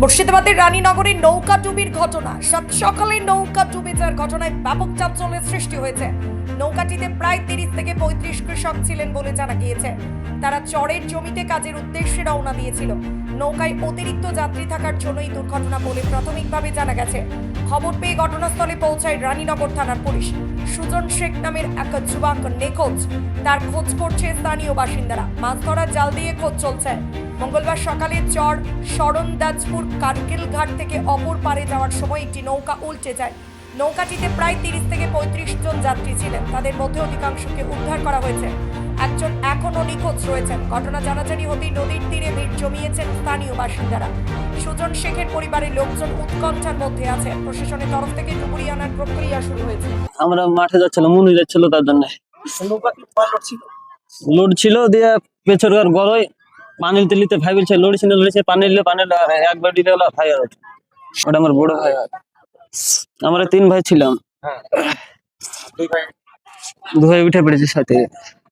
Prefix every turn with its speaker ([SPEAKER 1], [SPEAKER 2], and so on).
[SPEAKER 1] মুর্শিদাবাদের রানীনগরে নৌকা ডুবির ঘটনা। সাত সকালে নৌকা ডুবে যাওয়ার ঘটনায় ব্যাপক চাঞ্চল্যের সৃষ্টি হয়েছে। নৌকাটিতে প্রায় তিরিশ থেকে পঁয়ত্রিশ কৃষক ছিলেন বলে জানা গিয়েছে। তারা চরের জমিতে কাজের উদ্দেশ্যে রওনা দিয়েছিল। নৌকায় অতিরিক্ত যাত্রী থাকার জন্যই দুর্ঘটনা বলে প্রাথমিকভাবে জানা গেছে। খবর পেয়ে ঘটনাস্থলে পৌঁছায় রানীনগর থানার পুলিশ। সুজন শেখ নামের এক যুবক নিখোঁজ। তার খোঁজ করছে স্থানীয় বাসিন্দারা। মাছ ধরার জাল দিয়ে খোঁজ চলছে। মঙ্গলবার সকালে চর শরণদাজপুর কারকেল ঘাট থেকে অপর পারে যাওয়ার সময় একটি নৌকা উল্টে যায়। নৌকাটিতে প্রায় তিরিশ থেকে পঁয়ত্রিশ জন যাত্রী ছিলেন। তাদের মধ্যে অধিকাংশকে উদ্ধার করা হয়েছে। একজন এখনও নিখোঁজ রয়েছেন। ঘটনা জানাজানি হতেই নদীর তীরে ভিড় জমিয়েছেন স্থানীয় বাসিন্দারা। সুজন শেখের পরিবারের লোকজন উৎকণ্ঠার মধ্যে আছে। প্রশাসনের তরফ থেকে ডুবুরি আনার প্রক্রিয়া শুরু হয়েছে।
[SPEAKER 2] আমরা মাঠে যাচ্ছিলাম মুনি যাচ্ছিল তার জন্য। লোড ছিল দিয়ে পেছরকার গরই পানির তেলিতে ভাই বলছে লোড না লড়ছে পানি পানিল পানি একবার দিতে গেল ভাই আর ওটা আমার বড় ভাই। আমরা তিন ভাই ছিলাম। দু ভাই উঠে পড়েছে সাথে।